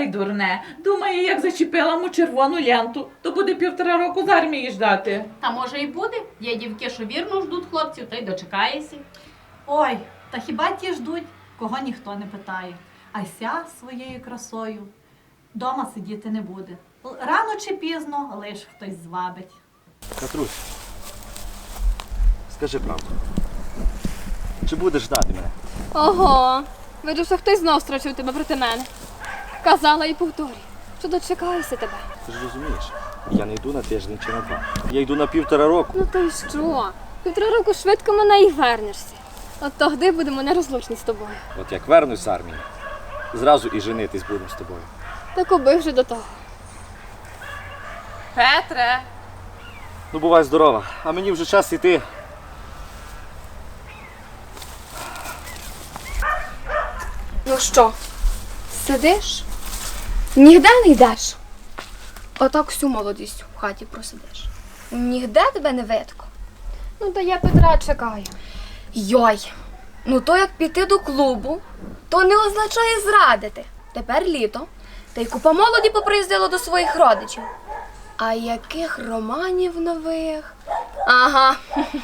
Й дурне. Думає, як зачепила му червону ленту, то буде півтора року з армії ждати. Та може і буде. Є дівки, що вірно ждуть хлопців, та й дочекаєшся. Ой, та хіба ті ждуть, кого ніхто не питає. А ся своєю красою дома сидіти не буде. Рано чи пізно лиш хтось звабить. Катрусь, скажи правду. Чи будеш ждати мене? Ого, видно, що хтось знов страчив тебе проти мене. Казала і повторюю, що дочекаюся тебе. Ти ж розумієш, я не йду на тиждень чи на два. Я йду на півтора року. Ну то й що? Півтора року швидко мене і вернешся. От тоді будемо нерозлучні з тобою. От як вернусь з армії, зразу і женитись будемо з тобою. Так убив вже до того. Петре, Ну, бувай здорова, а мені вже час іти. Ну що, сидиш? Нігде не йдеш. Отак всю молодість в хаті просидиш. Нігде тебе не видко. Ну, та я Петра чекаю. Йой, ну то як піти до клубу, то не означає зрадити. Тепер літо, та й купа молоді поприїздила до своїх родичів. А яких романів нових? Ага,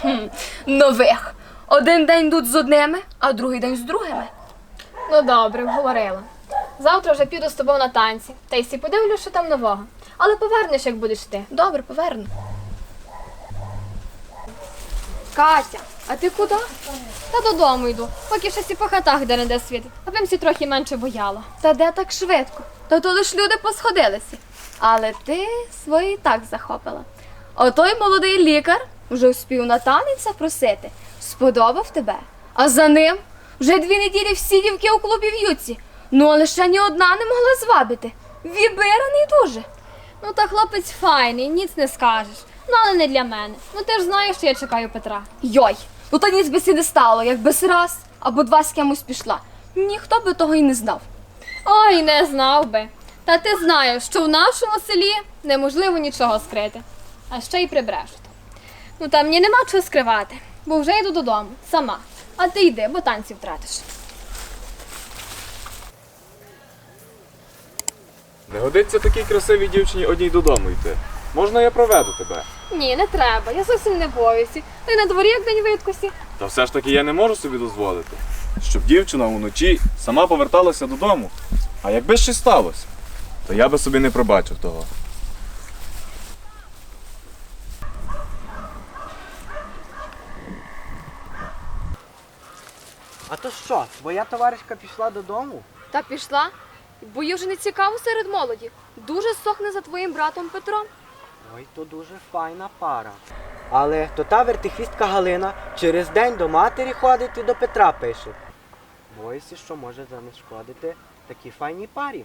нових. Один день йдуть з одними, а другий день з другими. Ну добре, вговорила. Завтра вже піду з тобою на танці, та й сі подивлю, що там нового. Але повернеш, як будеш ти. Добре, поверну. Катя, а ти куди? Та додому йду, поки ще сі по хатах де не де світить, аби всі трохи менше бояла. Та де так швидко? Та то лиш люди посходилися. Але ти свої і так захопила. Отой молодий лікар вже успів на танець запросити, сподобав тебе. А за ним вже дві неділі всі дівки у клубі в'ються. Ну, але ще ні одна не могла звабити. Вібираний дуже. Ну, та хлопець файний, ніц не скажеш. Ну, але не для мене. Ну ти ж знаєш, що я чекаю Петра. Йой, ну то ніц би сі не стало, якби с раз або два з кимось пішла. Ніхто би того і не знав. Ой, не знав би. Та ти знаєш, що в нашому селі неможливо нічого скрити, а ще й прибрешуть. Ну та мені нема чого скривати, бо вже йду додому, сама. А ти йди, бо танці втратиш. Не годиться такій красивій дівчині одній додому йти. Можна я проведу тебе? Ні, не треба, я зовсім не боюся. Та й на дворі як день видкосі. Та все ж таки я не можу собі дозволити, щоб дівчина уночі сама поверталася додому. А якби щось сталося, то я би собі не пробачив того. А то що, твоя товаришка пішла додому? Та пішла, бо їй вже не цікаво серед молоді. Дуже сохне за твоїм братом Петром. Ой, то дуже файна пара. Але то та вертихвістка Галина через день до матері ходить і до Петра пише. Боюся, що може занешкодити такій файній парі.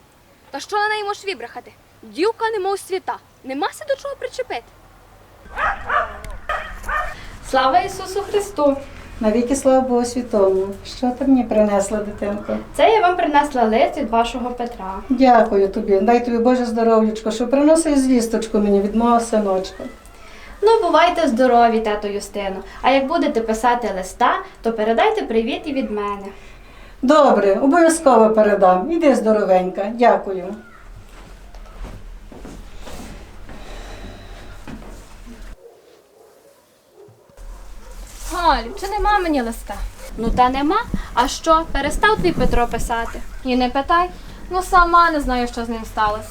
Та що на неї можеш вибрехати? Дівка немов світа, немася до чого причепити. Слава Ісусу Христу! Навіки слава Богу Святому. Що ти мені принесла, дитинко? Це я вам принесла лист від вашого Петра. Дякую тобі. Дай тобі Боже здоров'ячко, що приносив звісточку мені від мого синочка. Ну, бувайте здорові, тато Юстино. А як будете писати листа, то передайте привіт і від мене. Добре, обов'язково передам. Іди здоровенька. Дякую. Галю, чи нема мені листа? Ну та нема. А що, перестав твій Петро писати? І не питай, ну сама не знаю, що з ним сталося.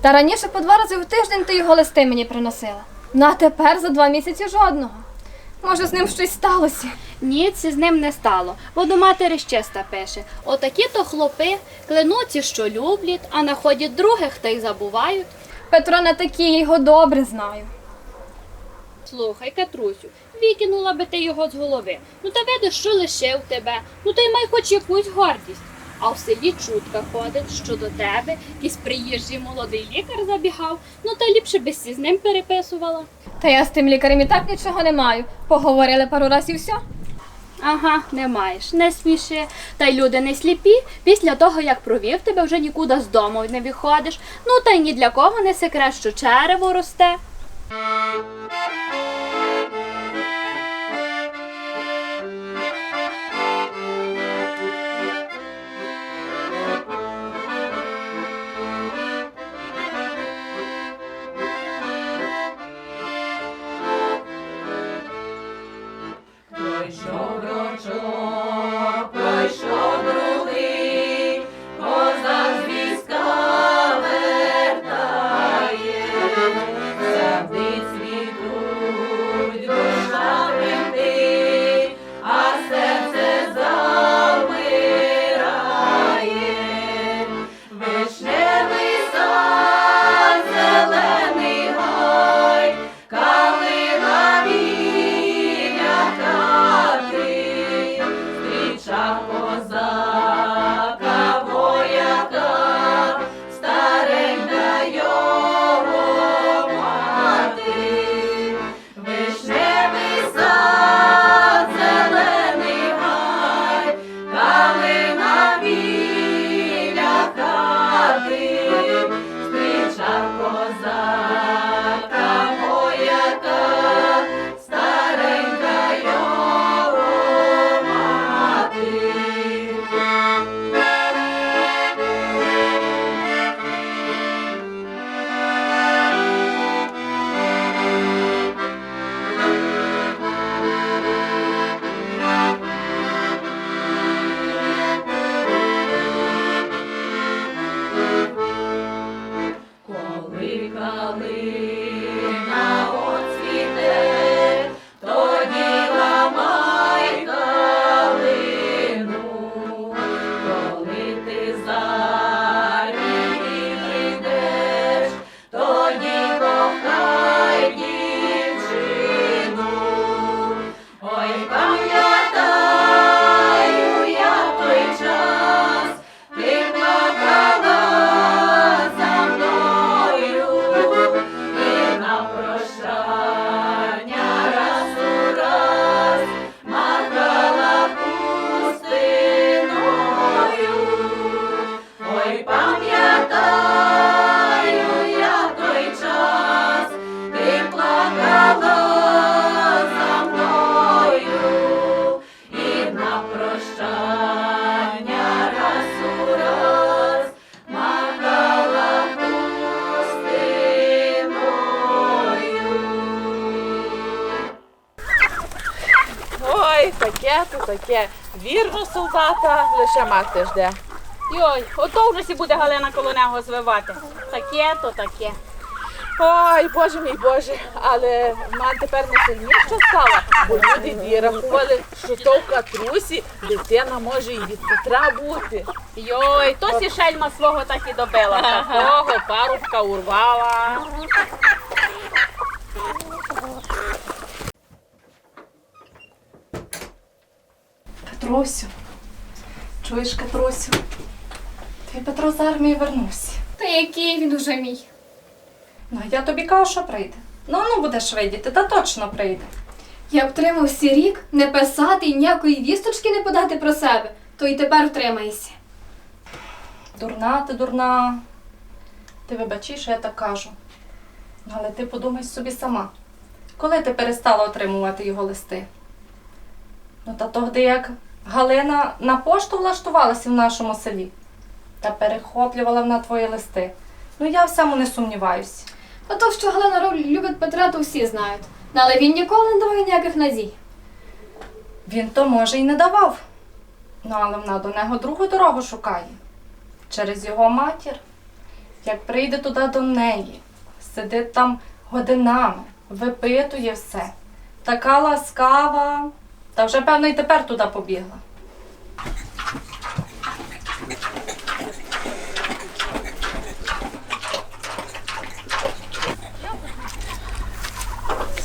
Та раніше по два рази в тиждень ти його листи мені приносила. Ну а тепер за два місяці жодного. Може, з ним щось сталося? Ніц з ним не стало, бо до матері щеста пише. Отакі то хлопи клянуться, що люблять, а находять других та й забувають. Петро не такий, я його добре знаю. Слухай, Катрусю, викинула би ти його з голови. Ну та видиш, що лишив тебе. Ну та й май хоч якусь гордість. А в селі чутка ходить, що до тебе якийсь приїжджий молодий лікар забігав, ну та ліпше би сі з ним переписувала. Та я з тим лікарем і так нічого не маю. Поговорили пару разів і все. Ага, не маєш, не сміши. Та й люди не сліпі. Після того, як провів тебе, вже нікуди з дому не виходиш. Ну та й ні для кого не секрет, що черево росте. Dobro čuo. Hallelujah. То таке. Вірно, солдата, лише мати жде. Йой, ото вже сі буде Галина коло нього звивати. Таке то таке. Ой, боже мій Боже, але ман тепер не сильніше стала, бо люди вірахували, що то в катрусі дитина може і від Петра бути. Йой, то сі шельма свого так і добила. Такого парубка урвала. Петрусю, чуєш, Петрусю? Твій Петро з армії вернувся. Та який він уже мій? Ну, я тобі кажу, що прийде. Ну, ну будеш видіти, та точно прийде. Я втримався рік не писати і ніякої вісточки не подати про себе, то й тепер втримайся. Дурна ти, дурна. Ти вибачи, що я так кажу. Ну, Але ти подумай собі сама. Коли ти перестала отримувати його листи? Ну, та тоді як Галина на пошту влаштувалася в нашому селі та перехоплювала вона твої листи. Ну, я в цьому не сумніваюся. А то, що Галина любить Петра, то всі знають. Ну, Але він ніколи не давав ніяких надій. Він то може і не давав. Ну, але вона до нього другу дорогу шукає. Через його матір. Як прийде туди до неї, сидить там годинами, випитує все. Така ласкава. Та вже, певно, і тепер туди побігла.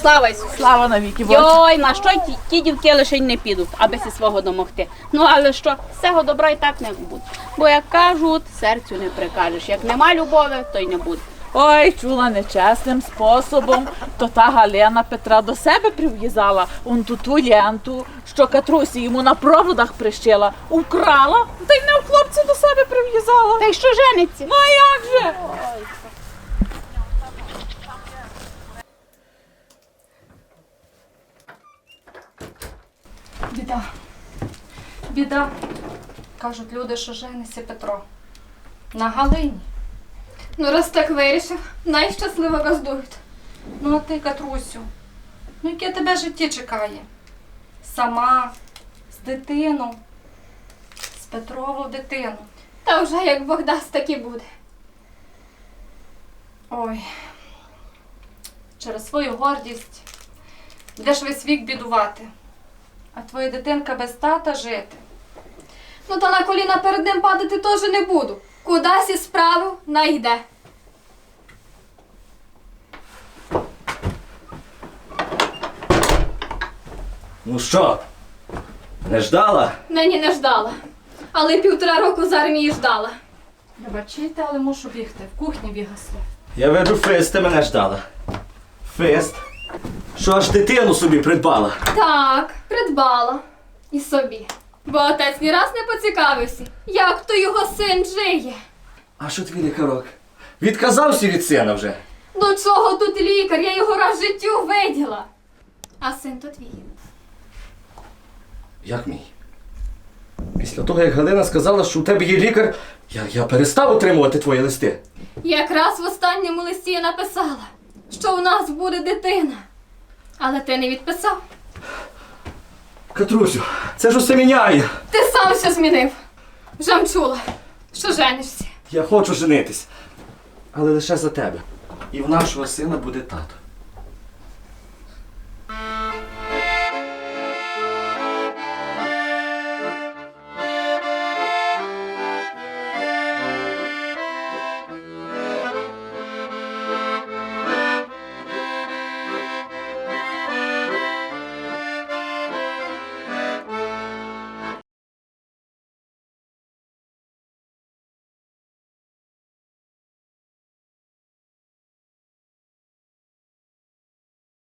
Слава Ісусу! Слава навіки Боже. Йой, на що ті, ті дівки лише й не підуть, аби сі свого домогти. Ну але що, всього добра і так не буде. Бо як кажуть, серцю не прикажеш. Як нема любові, то й не буде. Ой, чула нечесним способом, то та Галина Петра до себе прив'язала он ту ту ленту, що Катрусі йому на проводах прищила, украла, та й не в хлопця до себе прив'язала. Та й що жениться? Ну а як же? Біда. Біда. Кажуть люди, що жениться Петро. На Галині. Ну, раз так вирішив, найщасливо роздують. Ну, а ти, Катрусю, ну яке тебе життя чекає? Сама, з дитину, з Петрову дитину. Та вже як Бог дасть, так і буде. Ой, через свою гордість будеш весь вік бідувати, а твоя дитинка без тата жити. Ну та на коліна перед ним падати теж не буду. Кудась і справив, найде. Ну що, не ждала? Нині не ждала. Але півтора року з армії ждала. Вибачайте, але мушу бігти. В кухні бігасли. Я веду фест, ти мене ждала. Фест? Що аж дитину собі придбала? Так, придбала. І собі. Бо отець ні раз не поцікавився, як то його син жиє. А що твій лікарок? Відказався від сина вже. До чого тут лікар? Я його раз в життю виділа. А син то твій. Як мій? Після того, як Галина сказала, що у тебе є лікар, я, я перестав отримувати твої листи. Якраз в останньому листі я написала, що у нас буде дитина. Але ти не відписав. Катрусю, це ж усе міняє. Ти сам все змінив. Вже чула, що женишся. Я хочу женитись. Але лише за тебе. І в нашого сина буде тато.